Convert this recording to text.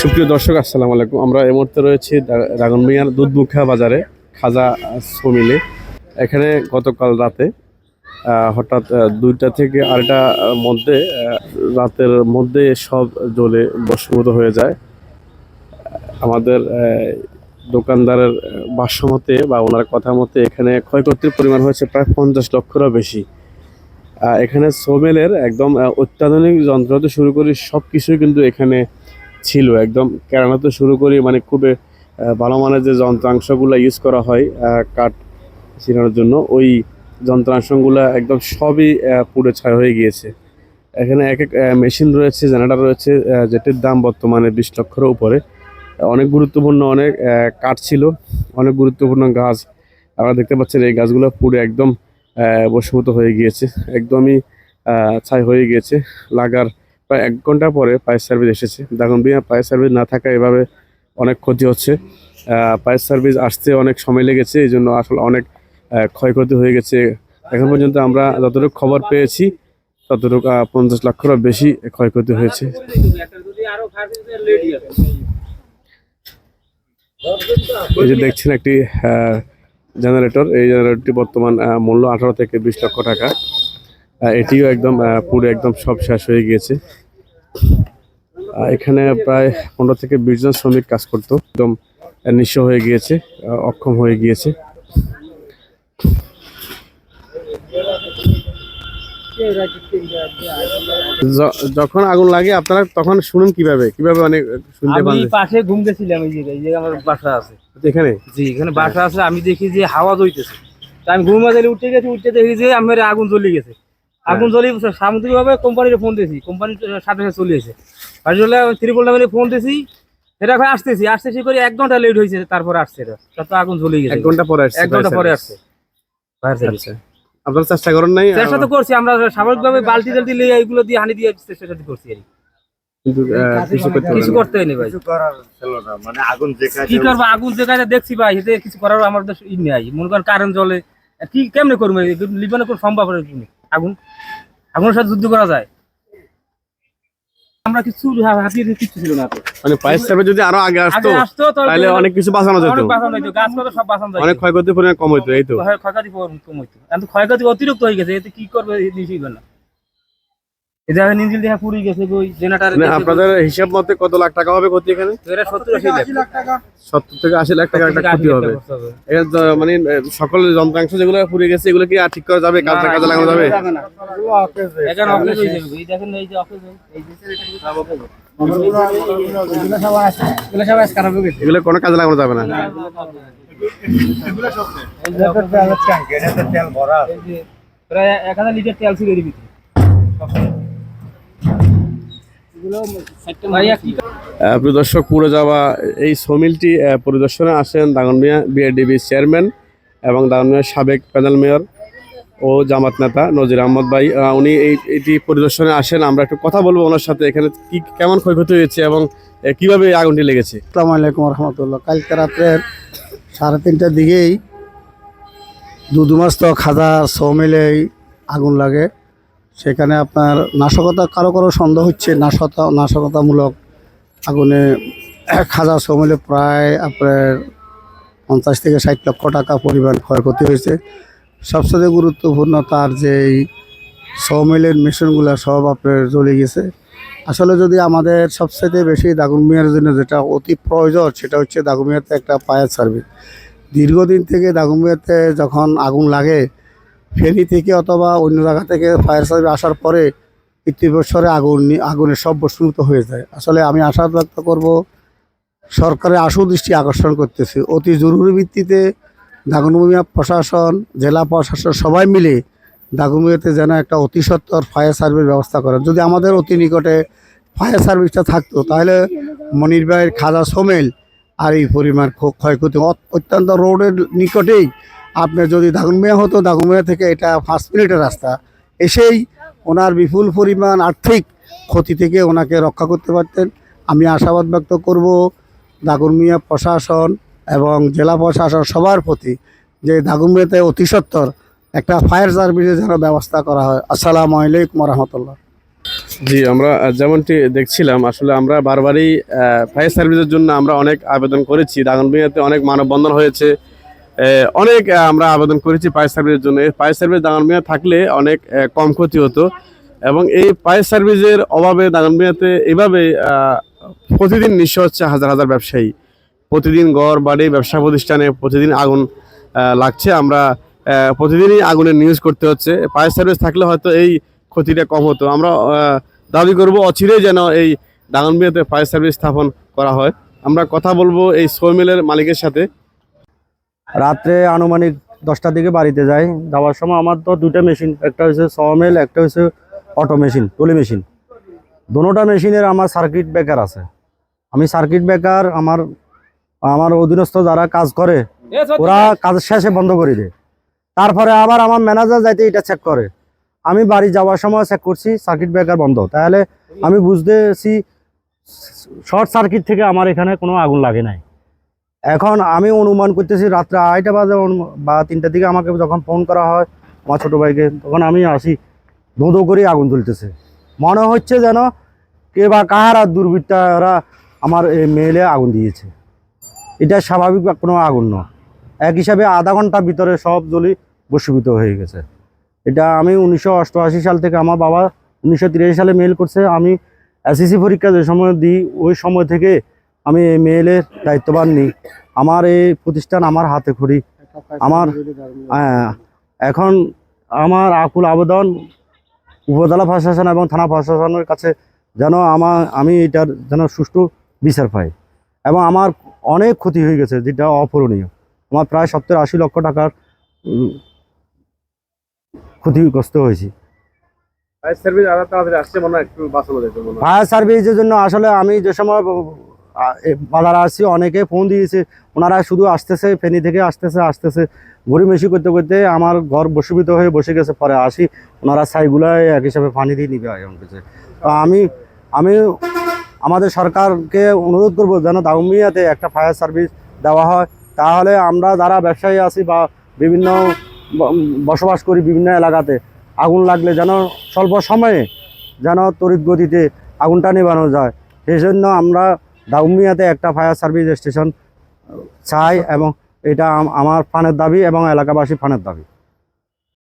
সুপ্রিয় দর্শক, আসসালামু আলাইকুম। আমরা এই মুহূর্তে রয়েছি রাগনমিয়ার দুধমুখা বাজারে, খাজা সমিলে এখানে গতকাল রাতে হঠাৎ দুইটা থেকে আড়াইটা মধ্যে রাতের মধ্যে সব জ্বলে বশীভূত হয়ে যায়। আমাদের দোকানদারের ভাষ্য মতে বা ওনার কথা মতে এখানে ক্ষয়ক্ষতির পরিমাণ হয়েছে প্রায় পঞ্চাশ লক্ষেরও বেশি। এখানে সোমেলের একদম অত্যাধুনিক যন্ত্র হতে শুরু করে সব কিছুই কিন্তু এখানে ছিল একদম কেরানা তো শুরু করি মানে খুবই ভালো মানের যে যন্ত্রাংশগুলো ইউজ করা হয় কাঠ ছিনানোর জন্য ওই যন্ত্রাংশগুলো একদম সবই পুড়ে ছাই হয়ে গিয়েছে। এখানে এক এক মেশিন রয়েছে জেনারেটর রয়েছে যেটির দাম বর্তমানে বিশ লক্ষের উপরে। অনেক গুরুত্বপূর্ণ অনেক কাঠ ছিল অনেক গুরুত্বপূর্ণ গাছ। আপনারা দেখতে পাচ্ছেন এই গাছগুলো পুড়ে একদম আহ, বশীভূত হয়ে গিয়েছে একদমই ছাই হয়ে গিয়েছে। লাগার প্রায় এক ঘণ্টা পরে পায়ের সার্ভিস এসেছে। দেখুন, বিনা পায়ের সার্ভিস না থাকা এভাবে অনেক ক্ষতি হচ্ছে। পায়ের সার্ভিস আসতে অনেক সময় লেগেছে, এই জন্য আসলে অনেক ক্ষয়ক্ষতি হয়ে গেছে। এখন পর্যন্ত আমরা যতটুকু খবর পেয়েছি, ততটুকু পঞ্চাশ লক্ষেরও বেশি ক্ষয়ক্ষতি হয়েছে। এই যে দেখছেন একটি জেনারেটর এই জেনারেটরটি বর্তমান মূল্য আঠারো থেকে বিশ লক্ষ টাকা। এটিও একদম পুরো একদম সব শেষ হয়ে গিয়েছে। এখানে প্রায় পনেরো থেকে বিশ জন শ্রমিক কাজ করতো। একদম নিঃস্ব হয়ে গিয়েছে অক্ষম হয়ে গিয়েছে। যখন আগুন লাগে আপনারা তখন শুনুন কীভাবে কীভাবে অনেক শুনতে পান আমি পাশে ঘুম গেছিলাম এই জায়গায় আমার বাসা আছে। এখানে? জি এখানে বাসা আছে আমি দেখি যে হাওয়া দইতেছে আমি ঘুম বাজারে উঠে গেছি উঠতে দেখি যে আমার আগুন জ্বলে গেছে। আগুন জ্বলি সামুদ্রিক ভাবে কোম্পানির ফোন দিয়েছি। কোম্পানির সাথে সাথে চলে এসে বাড়ি চলে ত্রিপল নামে ফোন দিয়েছি। এটা এখন আসতেছি। আসতেছি করে এক ঘণ্টা লেট হয়েছে তারপর আসছে এটা। তারপর আগুন জ্বলে গেছে। এক ঘণ্টা পরে আসছে এক ঘণ্টা পরে আসছে। আচ্ছা। আপনারা চেষ্টা করেন নাই? চেষ্টা তো করছি আমরা স্বাভাবিকভাবে বালতি টালতি লিয়ে এইগুলো দিয়ে হানি দিয়ে চেষ্টা করছি আর কিন্তু কিছু করতে কিছু হয়নি ভাই। মানে আগুন যেখানে কি করব? আগুন যেখানে দেখছি ভাই এতে কিছু করার আমার তো ই নেই। মনে করেন কারেন্ট জলে কি কেমনে করব? লিবানে কোনো সম্ভব হয় কি? আগুন আগুনের সাথে যুদ্ধ করা যায়। আমরা কিছু হাতিয়ে কিছু ছিল না তো। মানে পায়ের যদি আরও আগে আসতো তাহলে তাহলে অনেক কিছু বাঁচানো যেত। অনেক বাঁচানো গাছ কত সব বাঁচানো অনেক ক্ষয়ক্ষতির পরিমাণ কম হইতো এই তো। ক্ষয়ক্ষতি কম- হইতো। এখন ক্ষয়ক্ষতি অতিরিক্ত হয়ে গেছে এতে কি করবে নিজেই না। দেখা গেছে জেনারেটার মানে আপনাদের হিসাব মতে কত লাখ টাকা হবে ক্ষতি এখানে থেকে লাখ টাকা একটা ক্ষতি হবে মানে সকল যন্ত্রাংশ যেগুলো গেছে এগুলো কি আর ঠিক করা যাবে কাজে কাজে লাগানো যাবে এখানে অফিস হয়ে যাবে। এই দেখেন এই যে অফিস এই যে সব অফিস। এগুলো হয়ে কোনো কাজে লাগানো যাবে না প্রায় এক হাজার লিটার তেল ছিল এর ভিতরে। ভাইয়া কি আহ, প্রিয় দর্শক পুরো যাওয়া এই সমিলটি পরিদর্শনে আসেন দাগনমিয়া বিআরডিবি চেয়ারম্যান এবং দাগনমিয়ার সাবেক প্যানেল মেয়র ও জামাত নেতা নজির আহমদ ভাই। উনি এই এটি পরিদর্শনে আসেন। আমরা একটু কথা বলব ওনার সাথে। এখানে কি কেমন ক্ষয়ক্ষতি হয়েছে এবং কীভাবে এই আগুনটি লেগেছে? আসসালামু আলাইকুম রহমতুল্লাহ। কালকে রাত্রের সাড়ে তিনটার দিকেই দুদুমাস্ত খাজা সৌমিলেই আগুন লাগে। সেখানে আপনার নাশকতা কারও কারও সন্দেহ হচ্ছে নাশকতা নাশকতামূলক আগুনে এক হাজার সৌমিলে প্রায় আপনার পঞ্চাশ থেকে ষাট লক্ষ টাকা পরিমাণ ক্ষয়ক্ষতি হয়েছে। সবচেয়ে গুরুত্বপূর্ণ তার যে এই সৌমিলের মেশিনগুলো সব আপনার জ্বলে গেছে। আসলে যদি আমাদের সবচেয়ে বেশি দাগুমিয়ার জন্য যেটা অতি প্রয়োজন, সেটা হচ্ছে দাগুমিয়াতে একটা ফায়ার সার্ভিস। দীর্ঘদিন থেকে দাগুমিয়াতে যখন আগুন লাগে ফেরি থেকে অথবা অন্য জায়গা থেকে ফায়ার সার্ভিস আসার পরে ইতি বছরে আগুন নি- আগুনের সব বস্তুত হয়ে যায়। আসলে আমি আশা ব্যক্ত করব, সরকারের আশু দৃষ্টি আকর্ষণ করতেছে। অতি জরুরি ভিত্তিতে দাগুমিয়া প্রশাসন, জেলা প্রশাসন সবাই মিলে দাগুমিয়াতে যেন একটা অতি সত্বর ফায়ার সার্ভিস ব্যবস্থা করেন যদি আমাদের অতি নিকটে ফায়ার সার্ভিসটা থাকতো, তাহলে মনির ভাইয়ের খাজা সোমেল আর এই পরিমাণ ক্ষ- ক্ষয়ক্ষতি অত- অত্যন্ত রোডের নিকটেই আপনার যদি দাগুনমিয়া হতো দাগুনমিয়া থেকে এটা পাঁচ মিনিটের রাস্তা। এসেই ওনার বিপুল পরিমাণ আর্থিক ক্ষতি থেকে ওনাকে রক্ষা করতে পারতেন। আমি আশাবাদ ব্যক্ত করব দাগুনমিয়া প্রশাসন এবং জেলা প্রশাসন সবার প্রতি যে দাগুনমিয়াতে অতি সত্বর একটা ফায়ার সার্ভিসের যেন ব্যবস্থা করা হয়। আসসালামু আলাইকুম রহমতুল্লাহ জি, আমরা যেমনটি দেখছিলাম, আসলে আমরা বারবারই ফায়ার সার্ভিসের জন্য আমরা অনেক আবেদন করেছি। দাগনভূঞাতে অনেক মানববন্ধন হয়েছে। অনেক আমরা আবেদন করেছি ফায়ার সার্ভিসের জন্য। এই ফায়ার সার্ভিস দাগনভূঞা থাকলে অনেক কম ক্ষতি হতো। এবং এই ফায়ার সার্ভিসের অভাবে দাগনভূঞাতে এভাবে প্রতিদিন নিঃস্ব হচ্ছে হাজার হাজার ব্যবসায়ী। প্রতিদিন গড় বাড়ি, ব্যবসা প্রতিষ্ঠানে প্রতিদিন আগুন লাগছে। আমরা প্রতিদিনই আগুনের নিউজ করতে হচ্ছে। ফায়ার সার্ভিস থাকলে হয়তো এই ক্ষতিটা কম হতো। আমরা দাবি করব অচিরেই যেন এই ডাঙ্গনবিয়াতে ফায়ার সার্ভিস স্থাপন করা হয়। আমরা কথা বলব এই সোমিলের মালিকের সাথে। রাত্রে আনুমানিক দশটার দিকে বাড়িতে যাই। যাওয়ার সময় আমার তো দুটো মেশিন একটা হচ্ছে সমেল একটা হচ্ছে অটো মেশিন টলি মেশিন দুটোটা মেশিনের আমার সার্কিট ব্রেকার আছে। আমি সার্কিট ব্রেকার আমার আমার অধীনস্থ যারা কাজ করে ওরা কাজ শেষে বন্ধ করে দেয়। তারপরে আবার আমার ম্যানেজার যাইতে এটা চেক করে। আমি বাড়ি যাওয়ার সময় চেক করছি সার্কিট ব্রেকার বন্ধ। তাহলে আমি বুঝতেছি শর্ট সার্কিট থেকে আমার এখানে কোনো আগুন লাগে নাই। এখন আমি অনুমান করতেছি রাত্রে আড়াইটা বাজে বা তিনটার দিকে আমাকে যখন ফোন করা হয় আমার ছোটো ভাইকে, তখন আমি আসি ধো ধো করে আগুন তুলতেছে। মনে হচ্ছে যেন কে বা কাহারা দুর্বৃত্তরা আমার এই মেলে আগুন দিয়েছে। এটা স্বাভাবিক বা কোনো আগুন নয় এক হিসাবে আধা ঘণ্টার ভিতরে সব জলি বসীভূত হয়ে গেছে। এটা আমি উনিশশো অষ্টআশি সাল থেকে আমার বাবা উনিশশো তিরাশি সালে মেল করছে। আমি এসএসসি পরীক্ষা যে সময় দিই, ওই সময় থেকে আমি এই মেলের দায়িত্ববান নিই। আমার এই প্রতিষ্ঠান আমার হাতে খড়ি। আমার হ্যাঁ, এখন আমার আকুল আবেদন উপজেলা প্রশাসন এবং থানা প্রশাসনের কাছে যেন আমার আমি এটার যেন সুষ্ঠু বিচার পাই। এবং আমার অনেক ক্ষতি হয়ে গেছে যেটা অপূরণীয়। আমার প্রায় সত্তর আশি লক্ষ টাকার ক্ষতিগ্রস্ত হয়েছি। ফায়ার সার্ভিসের জন্য আসলে আমি যে সময় বাজারে আসছি অনেকে ফোন দিয়েছে, ওনারা শুধু আসতেছে, ফেনী থেকে আসতেছে আসতেছে। গড়িমেশি করতে করতে আমার ঘর বসীভূত হয়ে বসে গেছে, পরে আসি, ওনারা ছাইগুলাই এক হিসাবে পানি দিয়ে নিবে এমন কিছু তো আমি আমি আমাদের সরকারকে অনুরোধ করব যেন দাউমিয়াতে একটা ফায়ার সার্ভিস দেওয়া হয়, তাহলে আমরা যারা ব্যবসায়ী আছি বা বিভিন্ন বসবাস করি বিভিন্ন এলাকাতে, আগুন লাগলে যেন স্বল্প সময়ে যেন তড়িৎ গতিতে আগুনটা নেবানো যায়। সেই জন্য আমরা দাউমিয়াতে একটা ফায়ার সার্ভিস স্টেশন চাই এবং এটা আমার ফানের দাবি এবং এলাকাবাসী ফানের দাবি।